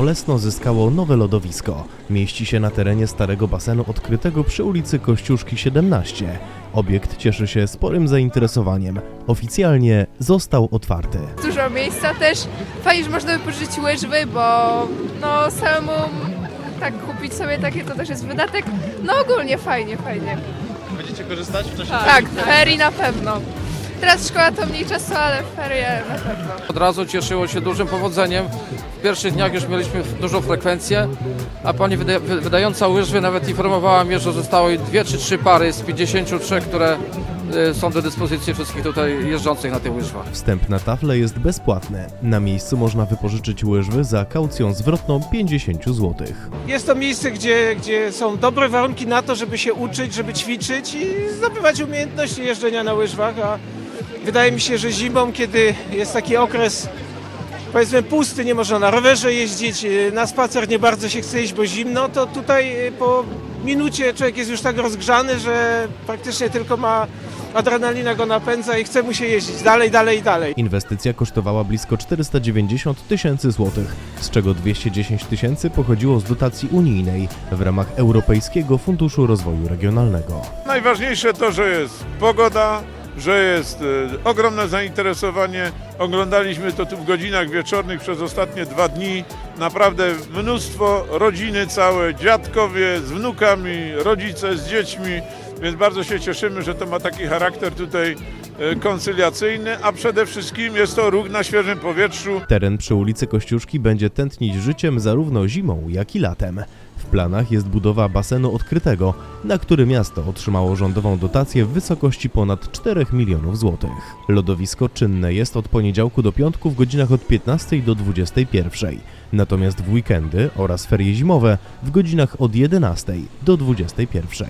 Olesno zyskało nowe lodowisko. Mieści się na terenie starego basenu odkrytego przy ulicy Kościuszki 17. Obiekt cieszy się sporym zainteresowaniem. Oficjalnie został otwarty. dużo miejsca też. Fajnie, że można wypożyczyć łyżwy, bo no samemu tak kupić sobie takie to też jest wydatek. No ogólnie fajnie, fajnie. Będziecie korzystać w czasie Tak, ferii na pewno. Teraz szkoła to mniej czasu, ale ferie na pewno. Od razu cieszyło się dużym powodzeniem. W pierwszych dniach już mieliśmy dużą frekwencję, a pani wyda wy- wydająca łyżwy nawet informowała mnie, że zostały dwie czy trzy pary z 53, które y, są do dyspozycji wszystkich tutaj jeżdżących na tych łyżwach. Wstęp na tafle jest bezpłatny. Na miejscu można wypożyczyć łyżwy za kaucją zwrotną 50 zł. Jest to miejsce, gdzie, gdzie są dobre warunki na to, żeby się uczyć, żeby ćwiczyć i zdobywać umiejętności jeżdżenia na łyżwach, a wydaje mi się, że zimą, kiedy jest taki okres powiedzmy pusty, nie można na rowerze jeździć, y, na spacer nie bardzo się chce iść, bo zimno, to tutaj y, po minucie człowiek jest już tak rozgrzany, że praktycznie tylko ma adrenalina go napędza i chce mu się jeździć dalej, dalej i dalej. Inwestycja kosztowała blisko 490 tysięcy złotych, z czego 210 tysięcy pochodziło z dotacji unijnej w ramach Europejskiego Funduszu Rozwoju Regionalnego. Najważniejsze to, że jest pogoda, że jest e, ogromne zainteresowanie. Oglądaliśmy to tu w godzinach wieczornych przez ostatnie dwa dni. Naprawdę mnóstwo rodziny całe, dziadkowie z wnukami, rodzice z dziećmi, więc bardzo się cieszymy, że to ma taki charakter tutaj koncyliacyjny, a przede wszystkim jest to ruch na świeżym powietrzu. Teren przy ulicy Kościuszki będzie tętnić życiem zarówno zimą, jak i latem. W planach jest budowa basenu odkrytego, na który miasto otrzymało rządową dotację w wysokości ponad 4 milionów złotych. Lodowisko czynne jest od poniedziałku do piątku w godzinach od 15 do 21, natomiast w weekendy oraz ferie zimowe w godzinach od 11 do 21.